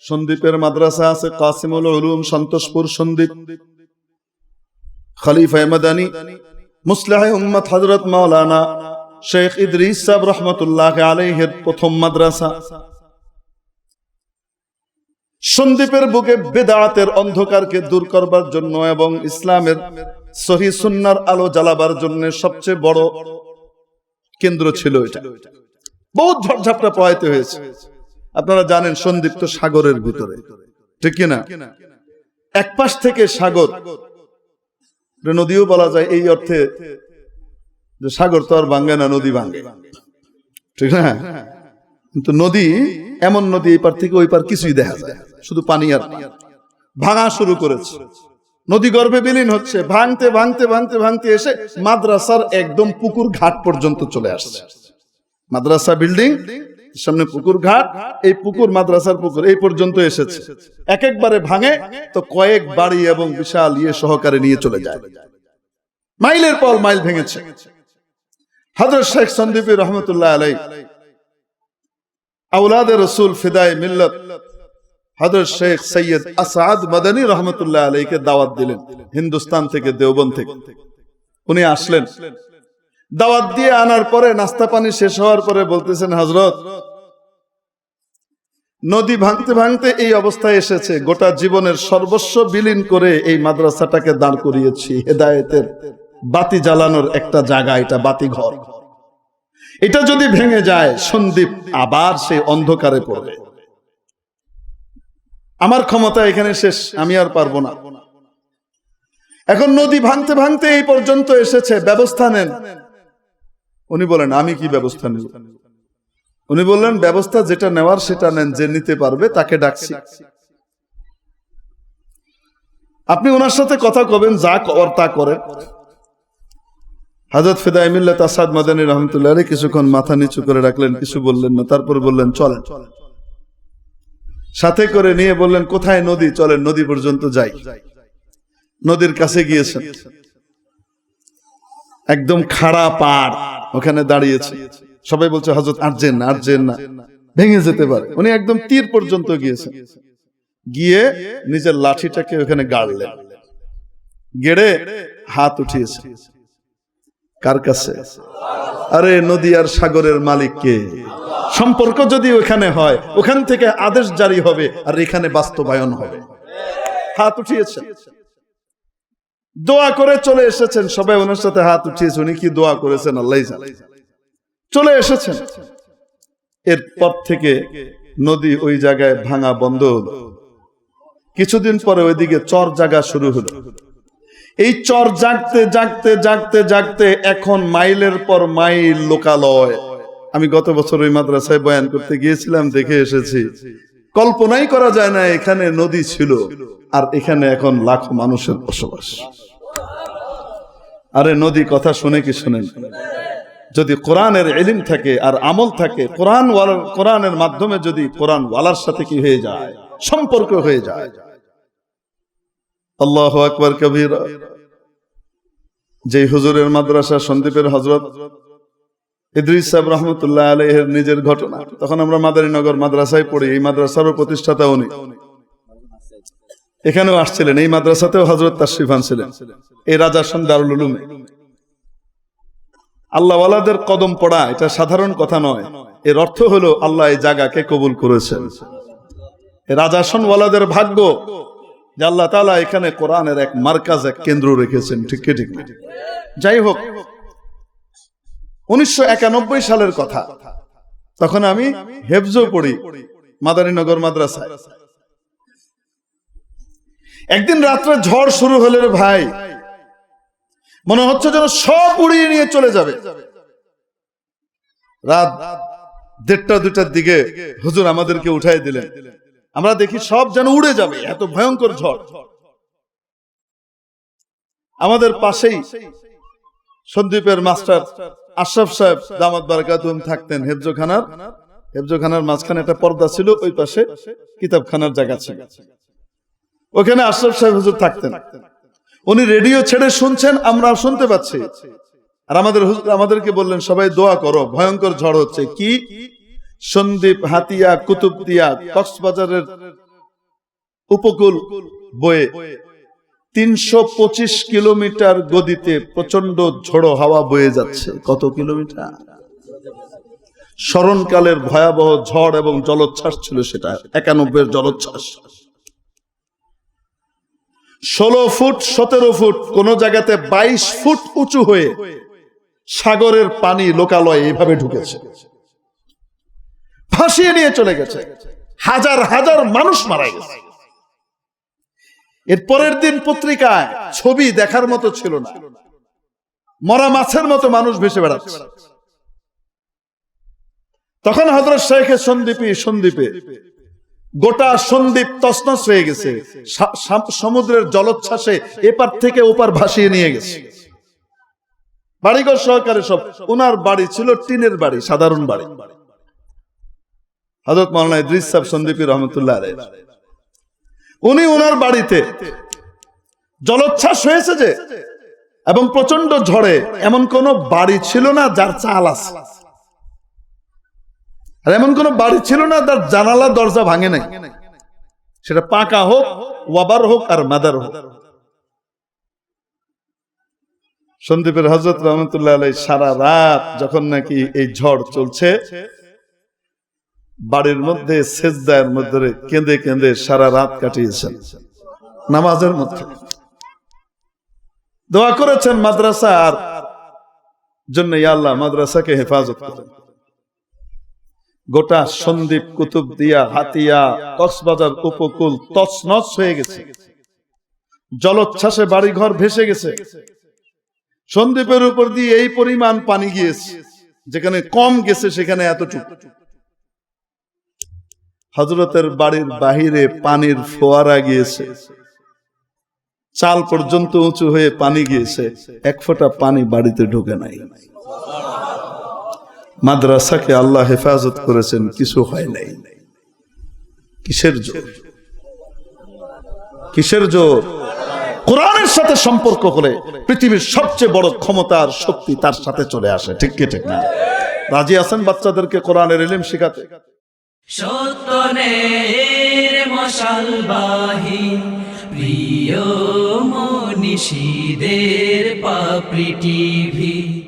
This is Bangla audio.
সন্দীপের মাদ্রাসা আছে, কাসিমুল উলুম, সন্তোষপুর সন্দীপ। খলিফা মাদানী, মুসলাহ উম্মত হজরত মাওলানা শেখ ইদরিস সাহেব রহমতুল্লাহ আলাইহের প্রথম মাদ্রাসা। সন্দীপের বুকে বেদাতের অন্ধকারকে দূর করবার জন্য এবং ইসলামের সহি সুন্নার আলো জ্বালাবার জন্য সবচেয়ে বড় কেন্দ্র ছিল এটা। বহুত ঝড়ঝাপটা পোহাইতে হয়েছে। আপনারা জানেন সন্দীপ তো সাগরের ভিতরে। ঠিক কিনা এক পাশ থেকে সাগর। নদীও বলা যায় এই অর্থে যে সাগর তো আর ভাঙ্গে না, নদী ভাঙ্গে। ঠিক না? কিন্তু নদী, এমন নদী এই পার থেকে ওই পার কিছুই দেখা যায় শুধু পানি আর ভাঙা শুরু করেছে। নদী গর্ভে বিলীন হচ্ছে। ভাঙতে ভাঙতে ভাঙতে ভাঙতে এসে মাদ্রাসার একদম পুকুর ঘাট পর্যন্ত চলে আসছে। মাদ্রাসা, বিল্ডিং সামনে পুকুর ঘাট, এই পুকুর মাদ্রাসার পুকুর এই পর্যন্ত এসেছে। এক একবারে ভাঙে, তো কয়েক বাড়ি এবং বিশাল ইয়ে সহকারে নিয়ে চলে যায়। মাইলের পর মাইল ভেঙেছে। হজরত শেখ সন্দীপী রহমতুল্লাহ আলাই আউলাদ রসুল ফিদায় মিল্লত, হজরত শেখ সৈয়দ আসাদ মদনী রহমতুল্লাহ আলাইকে দাওয়াত দিলেন, হিন্দুস্তান থেকে দেওবন থেকে। উনি আসলেন। দাওয়াত দিয়ে আনার পরে নাস্তা পানি শেষ হওয়ার পরে বলতেছেন হজরত নদী ভাঙতে ভাঙতে এই অবস্থায় এসেছে। গোটা জীবনের সর্বস্ব বিলীন করে এই মাদ্রাসাটাকে দাঁড় করিয়েছি। হেদায়েতের বাতি জ্বালানোর একটা জায়গা, এটা বাতি ঘর। এটা যদি ভেঙে যায়, সন্দীপ আবার সে অন্ধকারে পড়বে। আমার ক্ষমতা এখানে শেষ, আমি আর পারব না। এখন নদী ভাঙতে ভাঙতে এই পর্যন্ত এসেছে। ব্যবস্থা নেন। উনি বলেন, আমি কি ব্যবস্থা নেব? উনি বললেন, ব্যবস্থা যেটা নেওয়ার সেটা নেন, যে নিতে পারবে তাকে ডাকছি। আপনি ওনার সাথে কথা কবেন, যা কর তা করেন। হাজরত ফিদা আসাদ মাদানী রহমতুল্লাহ কিছুক্ষণ মাথা নিচু করে রাখলেন, কিছু বললেন না, তারপর বললেন, চলেন। সাথে করে নিয়ে বললেন, কোথায় নদী? চলেন, নদী পর্যন্ত যাই। নদীর কাছে গিয়েছেন। একদম খাড়া পাড় ওখানে দাঁড়িয়েছে। সবাই বলছে হজরত আর্জেন আর্জেন না। ভেঙে যেতে পারে। উনি একদম তীর পর্যন্ত গিয়েছেন গিয়ে নিজের লাঠিটাকে ওখানে গাড়লেন। গেড়ে হাত উঠিয়েছে। কার কাছে? আরে নদী আর সাগরের মালিক কে? সম্পর্ক যদি ওখানে হয়, ওখান থেকে আদেশ জারি হবে, আর এখানে বাস্তবায়ন হবে। হাত উঠিয়েছে। দোয়া করে চলে এসেছেন। সবাই ওনার সাথে হাত উঠিয়েছে উনি কি দোয়া করেছেন? আল্লাহ চলে এসেছেন। এরপর থেকে নদী ওই জায়গায় ভাঙা বন্ধ হলো। কিছুদিন পরে ওইদিকে চর জায়গা শুরু হলো। এই চর জাগতে জাগতে জাগতে জাগতে এখন মাইলের পর মাইল লোকালয়। আমি গত বছর ওই মাদ্রাসায় বয়ান করতে গিয়েছিলাম, দেখে এসেছি। কল্পনাই করা যায় না, এখানে নদী ছিল। আর এখানে এখন লাখো মানুষের বসবাস। আরে নদী, কথা শুনে কি শুনেন? যদি কোরআনের এলিম থাকে আর আমল থাকে, কোরআন কোরআনের মাধ্যমে যদি কোরআন ওয়ালার সাথে কি হয়ে যায়? সম্পর্ক হয়ে যায়। আল্লাহ আকবর কবির। যে হুজুরের মাদ্রাসা, সন্দীপের হজরত ইদ্রিস সাহেব রহমতুল্লাহ আলহের নিজের ঘটনা। তখন আমরা মাদারীনগর মাদ্রাসায় পড়ি, এই মাদ্রাসারও প্রতিষ্ঠাতা উনি। এখানেও আসছিলেন, এই মাদ্রাসাতেও হজরত তাশরিফ আনছিলেন। এই রাজা দারুল উলুমে। আল্লাহওয়ালাদের কদম পড়া, এটা সাধারণ কথা নয়। এর অর্থ হলো, আল্লাহ এই জায়গাকে কবুল করেছেন। রাজাসনওয়ালাদের ভাগ্য, যে আল্লাহ তালা এখানে কোরআনের এক মার্কাজ, এক কেন্দ্র রেখেছেন। ঠিক ঠিক যাই হোক, উনিশশো একানব্বই সালের কথা। তখন আমি হেফজো পড়ি, মাদারীনগর মাদ্রাসায়। একদিন রাত্রে ঝড় শুরু হলে ভাই। মনে হচ্ছে যেন সব উড়িয়ে নিয়ে চলে যাবে। রাত দেড়টা দুটার দিকে হুজুর আমাদেরকে উঠাই দিলেন। আমরা দেখি সব যেন উড়ে যাবে, এত ভয়ঙ্কর ঝড়। আমাদের পাশেই সন্দীপের মাস্টার আশরাফ সাহেব দামাত বারাকাতুম থাকতেন হেফজোখানার। হেফজোখানার মাঝখানে একটা পর্দা ছিল, ওই পাশে কিতাবখানার জায়গা ছিল। ওখানে আশরাফ সাহেব হুজুর থাকতেন। উনি রেডিও ছেড়ে শুনছেন, আমরা শুনতে পাচ্ছি। আর আমাদের হুজুর আমাদেরকে বললেন, সবাই দোয়া করো, ভয়ঙ্কর ঝড় হচ্ছে। কি? সন্দীপ, হাতিয়া কুতুবদিয়া কক্সবাজারের উপকূল বয়ে তিনশো পঁচিশ কিলোমিটার গদিতে প্রচণ্ড ঝোড়ো হাওয়া বয়ে যাচ্ছে। কত কিলোমিটার? স্মরণকালের ভয়াবহ ঝড় এবং জলোচ্ছ্বাস ছিল সেটা একানব্বই জলোচ্ছ্বাস। ষোলো ফুট, সতেরো ফুট, কোন জায়গাতে বাইশ ফুট উঁচু হয়ে সাগরের পানি লোকালয়ে এইভাবে ঢুকেছে। ভাসিয়ে নিয়ে চলে গেছে। হাজার হাজার মানুষ মারা গেছে। এর পরের দিন পত্রিকায় ছবি দেখার মতো ছিল না। মরা মাছের মতো মানুষ ভেসে বেড়াচ্ছে। তখন হজরত শেখের সন্দীপী সন্দীপে গোটা সন্দীপ তসনস হয়ে গেছে। সমুদ্রের জলোচ্ছ্বাসে এপার থেকে ওপার ভাসিয়ে নিয়ে গেছে। বাড়িঘর সহকারে সব ওনার বাড়ি ছিল টিনের বাড়ি, সাধারণ বাড়ি। হজরত মাওলানা ইদ্রিস সাহেব সন্দীপী রহমতুল্লাহ আলাইহি। উনি ওনার বাড়িতে জলোচ্ছ্বাস হয়েছে যে, এবং প্রচণ্ড ঝড়ে এমন কোন বাড়ি ছিল না যার চাল আছে। আর এমন কোন বাড়ি ছিল না, তার জানালা দরজা ভাঙে নাই। সেটা পাকা হোক, ওয়াবার হোক আর মাদার হোক। সন্দীপের হজরত রহমতুল্লাহ আলাই সারা রাত যখন নাকি এই ঝড় চলছে, বাড়ির মধ্যে সেজদায়ের মধ্যে কেঁদে কেঁদে সারা রাত কাটিয়েছেন, নামাজের মধ্যে। দোয়া করেছেন মাদ্রাসা আর জন্য, ইয়া আল্লাহ মাদ্রাসাকে হেফাজত করেন। গোটা সন্দীপ কুতুব দিয়া হাতিয়া কক্সবাজার উপকূল তছনছ হয়ে গেছে। জলোচ্ছ্বাসে বাড়িঘর ভেসে গেছে। সন্দীপের উপর দিয়ে এই পরিমাণ পানি গিয়েছে যেখানে কম গেছে সেখানে এতটুকু। হজরতের বাড়ির বাহিরে পানির ফোয়ারা গিয়েছে। চাল পর্যন্ত উঁচু হয়ে পানি গিয়েছে। এক ফোঁটা পানি বাড়িতে ঢুকে নাই। মাদ্রাসাকে আল্লাহ হেফাজত করেছেন, কিছু হয় নাই। কিসের জোর? কিসের জোর? কোরআনের সাথে সম্পর্ক হলে পৃথিবীর সবচেয়ে বড় ক্ষমতা আর শক্তি তার সাথে চলে আসে, ঠিক কি, ঠিক না? রাজি আছেন বাচ্চাদেরকে কোরআনের এলিম শেখাতে? সত্যনের প্রিয় মনীষীদের পাপড়ি টিভি।